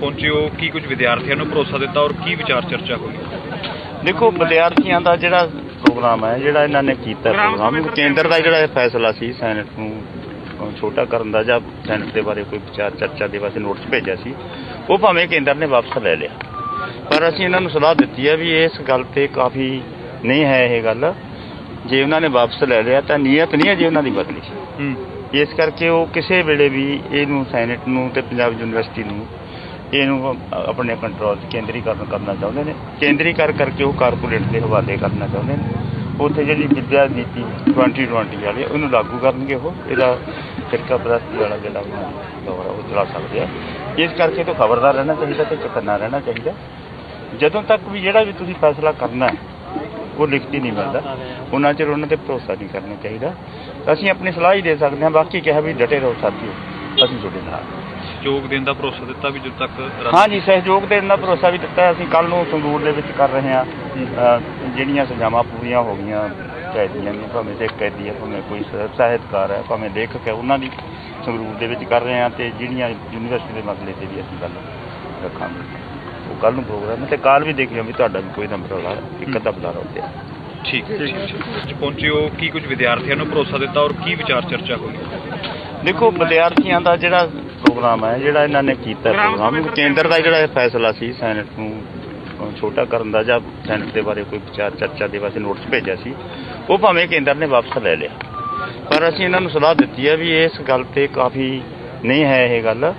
ਪਹੁੰਚੇ ਹੋ? ਕੀ ਕੁਝ ਵਿਦਿਆਰਥੀਆਂ ਨੂੰ ਭਰੋਸਾ ਦਿੱਤਾ ਔਰ ਕੀ ਵਿਚਾਰ ਚਰਚਾ ਹੋਈ? ਦੇਖੋ ਵਿਦਿਆਰਥੀਆਂ ਦਾ ਜਿਹੜਾ ਪ੍ਰੋਗਰਾਮ ਹੈ ਜਿਹੜਾ ਇਹਨਾਂ ਨੇ ਕੀਤਾ ਪ੍ਰੋਗਰਾਮ ਕੇਂਦਰ ਦਾ ਜਿਹੜਾ ਫੈਸਲਾ ਸੀ ਸੈਨੇਟ ਨੂੰ ਛੋਟਾ ਕਰਨ ਦਾ ਜਾਂ ਸੈਨੇਟ ਦੇ ਬਾਰੇ ਕੋਈ ਵਿਚਾਰ ਚਰਚਾ ਦੇ ਵਾਸਤੇ ਨੋਟਿਸ ਭੇਜਿਆ ਸੀ ਉਹ ਭਾਵੇਂ ਕੇਂਦਰ ਨੇ ਵਾਪਸ ਲੈ ਲਿਆ। ਪਰ ਅਸੀਂ ਇਹਨਾਂ ਨੂੰ ਸਲਾਹ ਦਿੱਤੀ ਹੈ ਵੀ ਇਸ ਗੱਲ ਤੇ ਕਾਫੀ ਨਹੀਂ ਹੈ ਇਹ ਗੱਲ। ਜੇ ਉਹਨਾਂ ਨੇ ਵਾਪਸ ਲੈ ਲਿਆ ਤਾਂ ਨੀਅਤ ਨਹੀਂ ਹੈ ਜੀ ਉਹਨਾਂ ਦੀ ਬਦਲੀ। ਹੂੰ। ਇਸ ਕਰਕੇ ਉਹ ਕਿਸੇ ਵੇਲੇ ਵੀ ਇਹਨੂੰ ਸੈਨੇਟ ਨੂੰ ਤੇ ਪੰਜਾਬ ਯੂਨੀਵਰਸਿਟੀ ਨੂੰ ਇਹਨੂੰ ਆਪਣੇ ਕੰਟਰੋਲ 'ਚ ਕੇਂਦਰੀਕਰਨ ਕਰਨਾ ਚਾਹੁੰਦੇ ਨੇ। ਕੇਂਦਰੀਕਰ ਕਰਕੇ ਉਹ ਕਾਰਪੋਰੇਟ ਦੇ ਹਵਾਲੇ ਕਰਨਾ ਚਾਹੁੰਦੇ ਨੇ। ਉੱਥੇ ਜਿਹੜੀ ਵਿਦਿਆ ਨੀਤੀ 2020 ਵਾਲੀ ਹੈ, ਉਹਨੂੰ ਲਾਗੂ ਕਰਨਗੇ ਉਹ। ਇਹਦਾ ਫਿਰਕਾ ਪ੍ਰਸਤੀ ਵਾਲਾ ਜਿਹੜਾ ਦੌਰ ਆ, ਉਹ ਚਲਾ ਸਕਦੇ ਆ। ਇਸ ਕਰਕੇ ਤੋਂ ਖਬਰਦਾਰ ਰਹਿਣਾ ਚਾਹੀਦਾ ਤੇ ਚੁਕੰਨਾ ਰਹਿਣਾ ਚਾਹੀਦਾ। ਜਦੋਂ ਤੱਕ ਵੀ ਜਿਹੜਾ ਵੀ ਤੁਸੀਂ ਫੈਸਲਾ ਕਰਨਾ ਉਹ ਲਿਖਤੀ ਨਹੀਂ ਮਿਲਦਾ। ਉਹਨਾਂ ਚਿਰ ਉਹਨਾਂ ਤੇ ਭਰੋਸਾ ਨਹੀਂ ਕਰਨਾ ਚਾਹੀਦਾ। ਅਸੀਂ ਆਪਣੀ ਸਲਾਹ ਹੀ ਦੇ ਸਕਦੇ ਹਾਂ ਬਾਕੀ ਕਿਹਾ ਵੀ ਡਟੇ ਰਹੋ ਸਾਥੀਓ ਅਸੀਂ ਤੁਹਾਡੇ ਨਾਲ। ਸਹਿਯੋਗ ਦੇਣ ਦਾ ਭਰੋਸਾ ਦਿੱਤਾ ਵੀ ਜਦੋਂ ਤੱਕ ਹਾਂਜੀ ਸਹਿਯੋਗ ਦੇਣ ਦਾ ਭਰੋਸਾ ਵੀ ਦਿੱਤਾ। ਅਸੀਂ। ਕੱਲ ਨੂੰ ਸੰਗਰੂਰ ਦੇ ਵਿੱਚ ਕਰ ਰਹੇ ਹਾਂ। ਅ, ਜਿਹੜੀਆਂ ਸਜ਼ਾਵਾਂ ਪੂਰੀਆਂ ਹੋ ਗਈਆਂ ਕੈਦੀਆਂ ਦੀਆਂ ਭਾਵੇਂ ਤੇ ਕੈਦੀ ਹੈ ਭਾਵੇਂ ਕੋਈ ਸ- ਸਾਹਿਤਕਾਰ ਹੈ ਭਾਵੇਂ ਲੇਖਕ ਹੈ ਉਹਨਾਂ ਦੀ ਸੰਗਰੂਰ ਦੇ ਵਿੱਚ ਕਰ ਰਹੇ ਹਾਂ ਤੇ ਜਿਹੜੀਆਂ ਯੂਨੀਵਰਸਿਟੀ ਦੇ ਮਸਲੇ ਤੇ ਵੀ ਅਸੀਂ ਗੱਲ ਰੱਖਾਂਗੇ। ਉਹ ਕੱਲ ਨੂੰ ਪ੍ਰੋਗਰਾਮ ਹੈ ਤੇ ਕਾਲ ਵੀ ਦੇਖਿਓ ਵੀ ਤੁਹਾਡਾ ਵੀ ਕੋਈ ਨੰਬਰ ਵਾਲਾ ਇੱਕ ਅੱਧਾ ਬੁਲਾ ਰੋਤੇ ਠੀਕ ਹੈ ਅੱਜ ਪਹੁੰਚੇ ਹੋ। ਕੀ ਕੁਝ ਵਿਦਿਆਰਥੀਆਂ ਨੂੰ ਭਰੋਸਾ ਦਿੱਤਾ ਔਰ ਕੀ ਵਿਚਾਰ ਚਰਚਾ ਹੋਈ? ਦੇਖੋ ਵਿਦਿਆਰਥੀਆਂ ਦਾ ਜਿਹੜਾ ਪ੍ਰੋਗਰਾਮ ਹੈ ਜਿਹੜਾ ਇਹਨਾਂ ਨੇ ਕੀਤਾ ਪ੍ਰੋਗਰਾਮ ਕੇਂਦਰ ਦਾ ਜਿਹੜਾ ਇਹ ਫੈਸਲਾ ਸੀ ਸੈਨੇਟ ਨੂੰ ਛੋਟਾ ਕਰਨ ਦਾ ਜਾਂ ਸੈਨੇਟ ਦੇ ਬਾਰੇ ਕੋਈ ਵਿਚਾਰ ਚਰਚਾ ਦੇ ਵਾਸਤੇ ਨੋਟਿਸ ਭੇਜਿਆ ਸੀ ਉਹ ਭਾਵੇਂ ਕੇਂਦਰ ਨੇ ਵਾਪਸ ਲੈ ਲਿਆ। ਪਰ ਅਸੀਂ ਇਹਨਾਂ ਨੂੰ ਸਲਾਹ ਦਿੱਤੀ ਹੈ ਵੀ ਇਸ ਗੱਲ ਤੇ ਕਾਫੀ ਨਹੀਂ ਹੈ ਇਹ ਗੱਲ।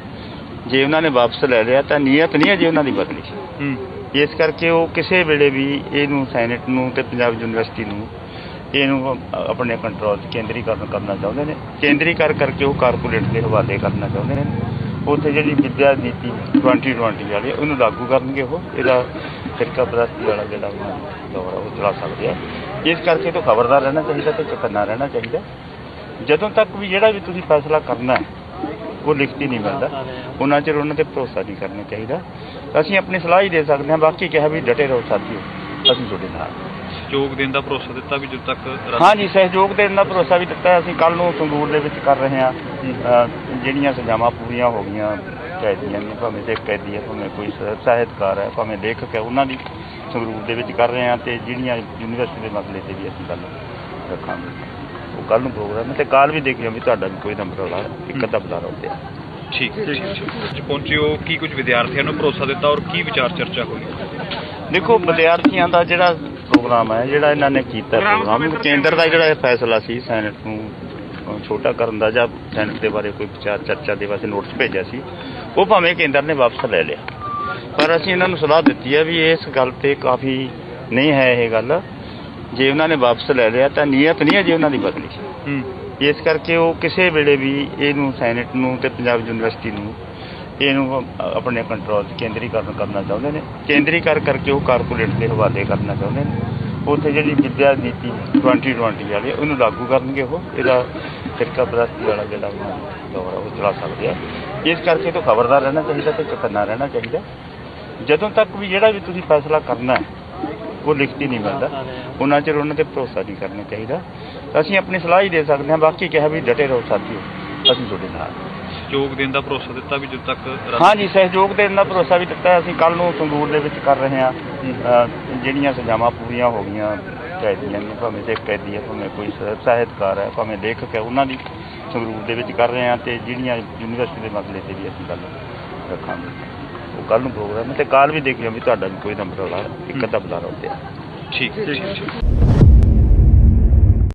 ਜੇ ਉਹਨਾਂ ਨੇ ਵਾਪਸ ਲੈ ਲਿਆ ਤਾਂ ਨੀਅਤ ਨਹੀਂ ਹੈ ਜੀ ਉਹਨਾਂ ਦੀ ਬਦਲੀ। ਹੂੰ। ਇਸ ਕਰਕੇ ਉਹ ਕਿਸੇ ਵੇਲੇ ਵੀ ਇਹਨੂੰ ਸੈਨੇਟ ਨੂੰ ਤੇ ਪੰਜਾਬ ਯੂਨੀਵਰਸਿਟੀ ਨੂੰ ਇਹਨੂੰ ਆਪਣੇ ਕੰਟਰੋਲ 'ਚ ਕੇਂਦਰੀਕਰਨ ਕਰਨਾ ਚਾਹੁੰਦੇ ਨੇ। ਕੇਂਦਰੀਕਰ ਕਰਕੇ ਉਹ ਕਾਰਪੋਰੇਟ ਦੇ ਹਵਾਲੇ ਕਰਨਾ ਚਾਹੁੰਦੇ ਨੇ। ਉੱਥੇ ਜਿਹੜੀ ਵਿੱਦਿਆ ਨੀਤੀ 2020 ਵਾਲੀ ਹੈ, ਉਹਨੂੰ ਲਾਗੂ ਕਰਨਗੇ ਉਹ। ਇਹਦਾ ਫਿਰਕਾ ਪ੍ਰਸਤੀ ਵਾਲਾ ਜਿਹੜਾ ਉਹਨਾਂ ਦੌਰ ਆ, ਉਹ ਚਲਾ ਸਕਦੇ ਆ। ਇਸ ਕਰਕੇ ਤੋਂ ਖਬਰਦਾਰ ਰਹਿਣਾ ਚਾਹੀਦਾ ਤੇ ਚੁਕੰਨਾ ਰਹਿਣਾ ਚਾਹੀਦਾ। ਜਦੋਂ ਤੱਕ ਵੀ ਜਿਹੜਾ ਵੀ ਤੁਸੀਂ ਫੈਸਲਾ ਕਰਨਾ ਉਹ ਲਿਖਤੀ ਨਹੀਂ ਮਿਲਦਾ। ਉਹਨਾਂ ਚਿਰ ਉਹਨਾਂ ਤੇ ਭਰੋਸਾ ਨਹੀਂ ਕਰਨਾ ਚਾਹੀਦਾ। ਅਸੀਂ ਆਪਣੀ ਸਲਾਹ ਹੀ ਦੇ ਸਕਦੇ ਹਾਂ ਬਾਕੀ ਕਿਹਾ ਵੀ ਡਟੇ ਰਹੋ ਸਾਥੀਓ ਅਸੀਂ ਤੁਹਾਡੇ ਨਾਲ। ਸਹਿਯੋਗ ਦੇਣ ਦਾ ਭਰੋਸਾ ਦਿੱਤਾ ਵੀ ਜਦੋਂ ਤੱਕ ਹਾਂਜੀ ਸਹਿਯੋਗ ਦੇਣ ਦਾ ਭਰੋਸਾ ਵੀ ਦਿੱਤਾ ਹੈ। ਅਸੀਂ ਕੱਲ ਨੂੰ ਸੰਗਰੂਰ ਦੇ ਵਿੱਚ ਕਰ ਰਹੇ ਹਾਂ। ਅ, ਜਿਹੜੀਆਂ ਸਜ਼ਾਵਾਂ ਪੂਰੀਆਂ ਹੋ ਗਈਆਂ ਕੈਦੀਆਂ ਦੀਆਂ ਭਾਵੇਂ ਤੇ ਕੈਦੀ ਹੈ ਭਾਵੇਂ ਕੋਈ ਸ- ਸਾਹਿਤਕਾਰ ਹੈ ਭਾਵੇਂ ਲੇਖਕ ਹੈ ਉਹਨਾਂ ਦੀ ਸੰਗਰੂਰ ਦੇ ਵਿੱਚ ਕਰ ਰਹੇ ਹਾਂ ਤੇ ਜਿਹੜੀਆਂ ਯੂਨੀਵਰਸਿਟੀ ਦੇ ਮਸਲੇ ਤੇ ਵੀ ਅਸੀਂ ਗੱਲ ਰੱਖਾਂਗੇ। ਉਹ ਕੱਲ ਨੂੰ ਪ੍ਰੋਗਰਾਮ ਹੈ ਤੇ ਕਾਲ ਵੀ ਦੇਖਿਓ ਵੀ ਤੁਹਾਡਾ ਵੀ ਕੋਈ ਨੰਬਰ ਵਾਲਾ ਇੱਕ ਅੱਧਾ ਬੁਲਾ ਰੋਤੇ ਠੀਕ ਹੈ ਠੀਕ ਹੈ ਅੱਜ ਪਹੁੰਚੇ ਹੋ ਕੀ ਕੁਝ ਵਿਦਿਆਰਥੀਆਂ ਨੂੰ ਭਰੋਸਾ ਦਿੱਤਾ ਔਰ ਕੀ ਵਿਚਾਰ ਚਰਚਾ ਹੋਈ? ਦੇਖੋ ਵਿਦਿਆਰਥੀਆਂ ਦਾ ਜਿਹੜਾ ਪ੍ਰੋਗਰਾਮ ਹੈ ਜਿਹੜਾ ਇਹਨਾਂ ਨੇ ਕੀਤਾ ਪ੍ਰੋਗਰਾਮ। ਕੇਂਦਰ ਦਾ ਜਿਹੜਾ ਇਹ ਫੈਸਲਾ ਸੀ ਸੈਨੇਟ ਨੂੰ ਛੋਟਾ ਕਰਨ ਦਾ ਜਾਂ ਸੈਨੇਟ ਦੇ ਬਾਰੇ ਕੋਈ ਵਿਚਾਰ ਚਰਚਾ ਦੇ ਵਾਸਤੇ ਨੋਟਿਸ ਭੇਜਿਆ ਸੀ ਉਹ ਭਾਵੇਂ ਕੇਂਦਰ ਨੇ ਵਾਪਸ ਲੈ ਲਿਆ। ਪਰ ਅਸੀਂ ਇਹਨਾਂ ਨੂੰ ਸਲਾਹ ਦਿੱਤੀ ਹੈ ਵੀ ਇਸ ਗੱਲ ਤੇ ਕਾਫੀ ਨਹੀਂ ਹੈ ਇਹ ਗੱਲ। ਜੇ ਉਹਨਾਂ ਨੇ ਵਾਪਸ ਲੈ ਲਿਆ ਤਾਂ ਨੀਅਤ ਨਹੀਂ ਹੈ ਜੀ ਉਹਨਾਂ ਦੀ ਬਦਲੀ। ਹੂੰ। ਇਸ ਕਰਕੇ ਉਹ ਕਿਸੇ ਵੇਲੇ ਵੀ ਇਹਨੂੰ ਸੈਨੇਟ ਨੂੰ ਤੇ ਪੰਜਾਬ ਯੂਨੀਵਰਸਿਟੀ ਨੂੰ ਇਹਨੂੰ ਆਪਣੇ ਕੰਟਰੋਲ 'ਚ ਕੇਂਦਰੀਕਰਨ ਕਰਨਾ ਚਾਹੁੰਦੇ ਨੇ। ਕੇਂਦਰੀਕਰ ਕਰਕੇ ਉਹ ਕਾਰਪੋਰੇਟ ਦੇ ਹਵਾਲੇ ਕਰਨਾ ਚਾਹੁੰਦੇ ਨੇ। ਉੱਥੇ ਜਿਹੜੀ ਵਿਦਿਆ ਨੀਤੀ 2020 ਵਾਲੀ ਹੈ, ਉਹਨੂੰ ਲਾਗੂ ਕਰਨਗੇ ਉਹ। ਇਹਦਾ ਫਿਰਕਾ ਪ੍ਰਸਤੀ ਵਾਲਾ ਜਿਹੜਾ ਉਹਨਾਂ ਦੌਰ ਆ, ਉਹ ਚਲਾ ਸਕਦੇ ਆ। ਇਸ ਕਰਕੇ ਤੋਂ ਖਬਰਦਾਰ ਰਹਿਣਾ ਚਾਹੀਦਾ ਤੇ ਚੁਕੰਨਾ ਰਹਿਣਾ ਚਾਹੀਦਾ। ਜਦੋਂ ਤੱਕ ਵੀ ਜਿਹੜਾ ਵੀ ਤੁਸੀਂ ਫੈਸਲਾ ਕਰਨਾ ਉਹ ਲਿਖਤੀ ਨਹੀਂ ਮਿਲਦਾ। ਉਹਨਾਂ ਚਿਰ ਉਹਨਾਂ ਤੇ ਭਰੋਸਾ ਨਹੀਂ ਕਰਨਾ ਚਾਹੀਦਾ। ਅਸੀਂ ਆਪਣੀ ਸਲਾਹ ਹੀ ਦੇ ਸਕਦੇ ਹਾਂ ਬਾਕੀ ਕਿਹਾ ਵੀ ਡਟੇ ਰਹੋ ਸਾਥੀਓ ਅਸੀਂ ਤੁਹਾਡੇ ਨਾਲ। ਸਹਿਯੋਗ ਦੇਣ ਦਾ ਭਰੋਸਾ ਦਿੱਤਾ ਵੀ ਜਦੋਂ ਤੱਕ ਹਾਂਜੀ ਸਹਿਯੋਗ ਦੇਣ ਦਾ ਭਰੋਸਾ ਵੀ ਦਿੱਤਾ ਹੈ। ਅਸੀਂ ਕੱਲ ਨੂੰ ਸੰਗਰੂਰ ਦੇ ਵਿੱਚ ਕਰ ਰਹੇ ਹਾਂ। ਅ, ਜਿਹੜੀਆਂ ਸਜ਼ਾਵਾਂ ਪੂਰੀਆਂ ਹੋ ਗਈਆਂ ਕੈਦੀਆਂ ਦੀਆਂ ਭਾਵੇਂ ਤੇ ਕੈਦੀ ਹੈ ਭਾਵੇਂ ਕੋਈ ਸ- ਸਾਹਿਤਕਾਰ ਹੈ ਭਾਵੇਂ ਲੇਖਕ ਹੈ ਉਹਨਾਂ ਦੀ ਸੰਗਰੂਰ ਦੇ ਵਿੱਚ ਕਰ ਰਹੇ ਹਾਂ ਤੇ ਜਿਹੜੀਆਂ ਯੂਨੀਵਰਸਿਟੀ ਦੇ ਮਸਲੇ ਤੇ ਵੀ ਅਸੀਂ ਗੱਲ ਰੱਖਾਂਗੇ। ਉਹ ਕੱਲ ਨੂੰ ਪ੍ਰੋਗਰਾਮ ਹੈ ਤੇ ਕਾਲ ਵੀ ਦੇਖਿਓ ਵੀ ਤੁਹਾਡਾ ਵੀ ਕੋਈ ਨੰਬਰ ਵਾਲਾ ਇੱਕ ਅੱਧਾ ਬੁਲਾ ਰੋਤੇ ਠੀਕ ਹੈ। ਠੀਕ ਹੈ।